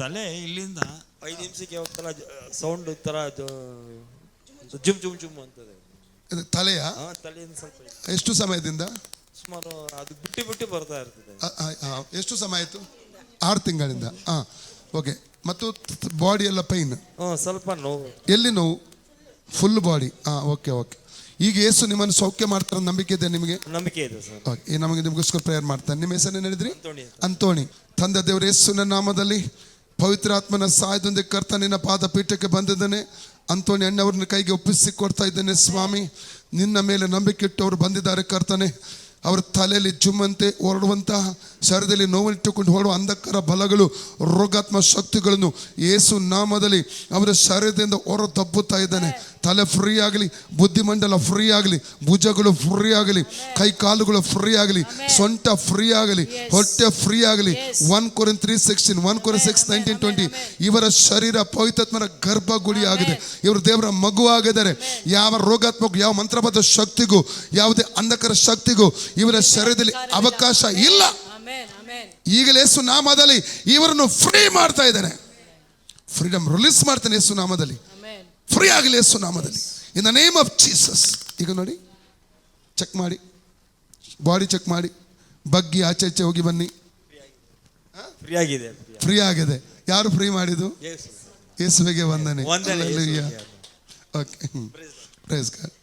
ತಲೆ ಇಲ್ಲಿಂದ ಐದು ನಿಮಿಷಕ್ಕೆ ಒಂಥರ ಸೌಂಡ್ ತರ ಜುಮ್ ಜುಮ್ ಜುಮ್ ಅಂತದೆ. ಇದು ತಲೆಯ? ತಲೆಯಿಂದ ಸ್ವಲ್ಪ ಇದೆ. ಎಷ್ಟು ಸಮಯದಿಂದ? ಸುಮಾರು ಅದು ಬಿಟ್ಟು ಬಿಟ್ಟು ಬರ್ತಾ ಇರ್ತದೆ. ಆ, ಆ, ಆ, ಎಷ್ಟು ಸಮಯ ಆಯಿತು? ಆರು ತಿಂಗಳಿಂದ. ಹಾಂ ಓಕೆ. ಮತ್ತು ಬಾಡಿ ಎಲ್ಲ ಪೈನ್ ಸ್ವಲ್ಪ ನೋವು. ಎಲ್ಲಿ ನೋವು? ಫುಲ್ ಬಾಡಿ ಹಾಂ ಓಕೆ ಓಕೆ. ಈಗ ಏಸು ನಿಮ್ಮನ್ನು ಸೌಖ್ಯ ಮಾಡ್ತಾರೆ ನಂಬಿಕೆ ಇದೆ ನಿಮಗೆ? ನಂಬಿಕೆ ಇದೆ ಸರ್. ಓಕೆ ಈ ನಮಗೆ ನಿಮಗೋಸ್ಕರ ಪ್ರೇಯರ್ ಮಾಡ್ತಾನೆ. ನಿಮ್ಮ ಹೆಸರು ಹೇಳಿದ್ರಿ? ಅಂತೋಣಿ ಅಂತ. ಅಂತೋಣಿ. ತಂದೆ ದೇವರ ಯೇಸುವಿನ ನಾಮದಲ್ಲಿ ಪವಿತ್ರಾತ್ಮನ ಸಹಾಯದೊಂದಿಗೆ ಕರ್ತ ನಿನ್ನ ಪಾದ ಪೀಠಕ್ಕೆ ಬಂದಿದ್ದಾನೆ. ಅಂತೋಣಿ ಅಣ್ಣವ್ರನ್ನ ಕೈಗೆ ಒಪ್ಪಿಸಿ ಕೊಡ್ತಾ ಇದ್ದೇನೆ ಸ್ವಾಮಿ. ನಿನ್ನ ಮೇಲೆ ನಂಬಿಕೆ ಇಟ್ಟವರು ಬಂದಿದ್ದಾರೆ ಕರ್ತನೆ. ಅವರ ತಲೆಯಲ್ಲಿ ಜುಮ್ಮಂತೆ ಹೊರಡುವಂತಹ ಶರೀರದಲ್ಲಿ ನೋವಲ್ಲಿಟ್ಟುಕೊಂಡು ಹೊರಡುವ ಅಂಧಕಾರ ಬಲಗಳು, ರೋಗಾತ್ಮ ಶಕ್ತಿಗಳನ್ನು ಏಸು ನಾಮದಲ್ಲಿ ಅವರ ಶರೀರದಿಂದ ಹೊರ ತಪ್ಪುತ್ತಾ ಇದ್ದಾನೆ. ತಲೆ ಫ್ರೀ ಆಗಲಿ, ಬುದ್ಧಿಮಂಡಲ ಫ್ರೀ ಆಗಲಿ, ಭುಜಗಳು ಫ್ರೀ ಆಗಲಿ, ಕೈ ಕಾಲುಗಳು ಫ್ರೀ ಆಗಲಿ, ಸೊಂಟ ಫ್ರೀ ಆಗಲಿ, ಹೊಟ್ಟೆ ಫ್ರೀ ಆಗಲಿ. One ಕೊರಿನ್ three sixteen one ಕೊರಿನ್ six nineteen twenty ಇವರ ಶರೀರ ಪವಿತ್ರಾತ್ಮನ ಗರ್ಭಗುಡಿ ಆಗಿದೆ ಇವರು ದೇವರ ಮಗು ಆಗಿದ್ದಾರೆ ಯಾವ ರೋಗಾತ್ಮಕ ಯಾವ ಮಂತ್ರಪದ ಶಕ್ತಿಗೂ, ಯಾವುದೇ ಅಂಧಕರ ಶಕ್ತಿಗೂ ಇವರ ಶರೀರದಲ್ಲಿ ಅವಕಾಶ ಇಲ್ಲ. ಈಗಲೇ ಯೇಸು ನಾಮದಲ್ಲಿ ಇವರನ್ನು ಫ್ರೀ ಮಾಡ್ತಾ ಇದ್ದಾನೆ. ಫ್ರೀಡಮ್ ರಿಲೀಸ್ ಮಾಡ್ತಾನೆ ಯೇಸು ನಾಮದಲ್ಲಿ. ಫ್ರೀ ಆಗಲಿ ಯೇಸು ನಾಮದಲ್ಲಿ. In the name of Jesus ಈಗ ನೋಡಿ ಚೆಕ್ ಮಾಡಿ ಬಾಡಿ ಚೆಕ್ ಮಾಡಿ ಬಗ್ಗಿ ಆಚೆ ಆಚೆ ಹೋಗಿ ಬನ್ನಿ. ಫ್ರೀ ಆಗಿದೆ. ಫ್ರೀ ಆಗಿದೆ. ಯಾರು ಫ್ರೀ ಮಾಡಿದ್ದು. ಯೇಸುವಿಗೆ ವಂದನೆ. Okay praise God